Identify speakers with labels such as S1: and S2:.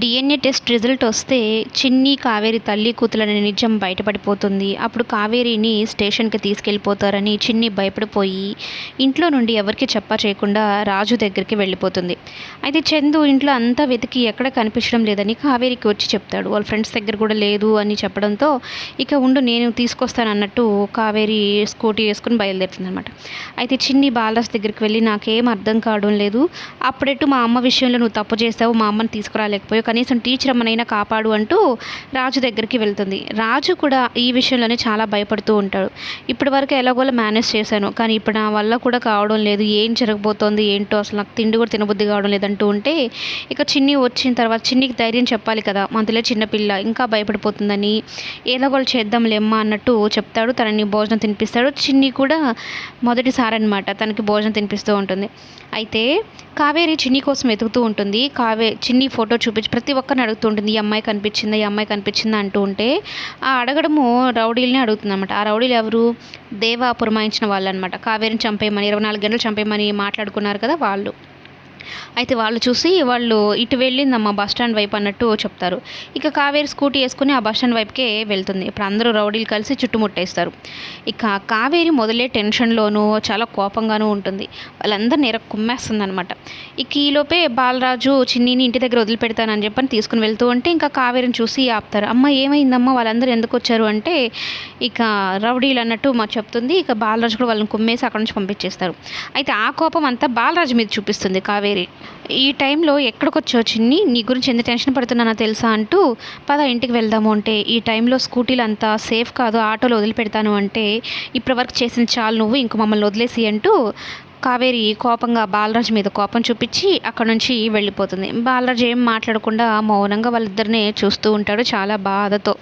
S1: DNA test result వస్తే చిన్ని కావేరి తల్లి కూతులనే నిజం బయటపడిపోతుంది. అప్పుడు కావేరిని స్టేషన్కి తీసుకెళ్ళిపోతారని చిన్ని భయపడిపోయి ఇంట్లో నుండి ఎవరికి చెప్పా చేయకుండా రాజు దగ్గరికి వెళ్ళిపోతుంది. అయితే చందు ఇంట్లో అంతా వెతికి ఎక్కడ కనిపించడం లేదని కావేరికి వచ్చి చెప్తాడు. వాళ్ళ ఫ్రెండ్స్ దగ్గర కూడా లేదు అని చెప్పడంతో ఇక ఉండు నేను తీసుకొస్తానన్నట్టు కావేరి స్కూటీ వేసుకుని బయలుదేరుతుంది అనమాట అయితే చిన్ని బాలరాజ్ దగ్గరికి వెళ్ళి నాకేం అర్థం కావడం లేదు. అప్పుడెట్టు మా అమ్మ విషయంలో నువ్వు తప్పు చేసావు. మా అమ్మని తీసుకురాలేకపోయి కనీసం టీచర్ అమ్మనైనా కాపాడు అంటూ రాజు దగ్గరికి వెళ్తుంది. రాజు కూడా ఈ విషయంలోనే చాలా భయపడుతూ ఉంటాడు. ఇప్పటి వరకు ఎలాగోలా మేనేజ్ చేశాను. కానీ ఇప్పుడు నా వల్ల కూడా కావడం లేదు. ఏం జరగబోతోంది? ఏంటో అసలు నాకు తిండి కూడా తినబుద్ధి కావడం లేదంటూ ఉంటే ఇక చిన్ని వచ్చిన తర్వాత చిన్నికి ధైర్యం చెప్పాలి కదా. మందులో చిన్నపిల్ల ఇంకా భయపడిపోతుందని ఎలాగోలు చేద్దాంలేమ్మా అన్నట్టు చెప్తాడు. తనని భోజనం తినిపిస్తాడు. చిన్ని కూడా మొదటిసారి అనమాట తనకి భోజనం తినిపిస్తూ ఉంటుంది. అయితే కావేరి చిన్ని కోసం వెతుకుతూ ఉంటుంది. కావే చిన్ని ఫోటో చూపించి ప్రతి ఒక్కరిని అడుగుతుంటుంది ఈ అమ్మాయి కనిపించిందా? ఈ అమ్మాయి కనిపించిందా? అంటూ ఉంటే ఆ అడగడము రౌడీలని అడుగుతుంది అనమాట ఆ రౌడీలు ఎవరు? దేవా పురమాయించిన వాళ్ళు అనమాట కావేరిని చంపేయమని ఇరవై నాలుగు గంటలు చంపేయమని మాట్లాడుకున్నారు కదా వాళ్ళు. అయితే వాళ్ళు చూసి వాళ్ళు ఇటు వెళ్ళిందమ్మా బస్ స్టాండ్ వైపు అన్నట్టు చెప్తారు. ఇక కావేరి స్కూటీ వేసుకుని ఆ బస్ స్టాండ్ వైపుకే వెళ్తుంది. ఇప్పుడు అందరూ రౌడీలు కలిసి చుట్టుముట్టేస్తారు. ఇక కావేరి మొదలే టెన్షన్లోనూ చాలా కోపంగానూ ఉంటుంది. వాళ్ళందరినీ ఎర కుమ్మేస్తుంది అనమాట ఇక ఈలోపే బాలరాజు చిన్నీని ఇంటి దగ్గర వదిలిపెడతానని చెప్పని తీసుకుని వెళ్తూ ఉంటే ఇంకా కావేరిని చూసి ఆపుతారు. అమ్మ ఏమైందమ్మా వాళ్ళందరూ ఎందుకు వచ్చారు అంటే ఇక రౌడీలు అన్నట్టు మా చెప్తుంది. ఇక బాలరాజు కూడా వాళ్ళని కుమ్మేసి అక్కడ నుంచి పంపించేస్తారు. అయితే ఆ కోపం అంతా బాలరాజు మీద చూపిస్తుంది. కావేరి ఈ టైంలో ఎక్కడికి వచ్చావు చిన్ని నీ గురించి ఎంత టెన్షన్ పడుతున్నానో తెలుసా అంటూ పద ఇంటికి వెళ్దాము అంటే ఈ టైంలో స్కూటీలు అంతా సేఫ్ కాదు ఆటోలో వదిలిపెడతాను అంటే ఇప్పుడు వరకు చేసిన చాలు నువ్వు ఇంక మమ్మల్ని వదిలేసి అంటూ కావేరి కోపంగా బాలరాజు మీద కోపం చూపించి అక్కడ నుంచి వెళ్ళిపోతుంది. బాలరాజు ఏం మాట్లాడకుండా మౌనంగా వాళ్ళిద్దరినే చూస్తూ ఉంటాడు చాలా బాధతో.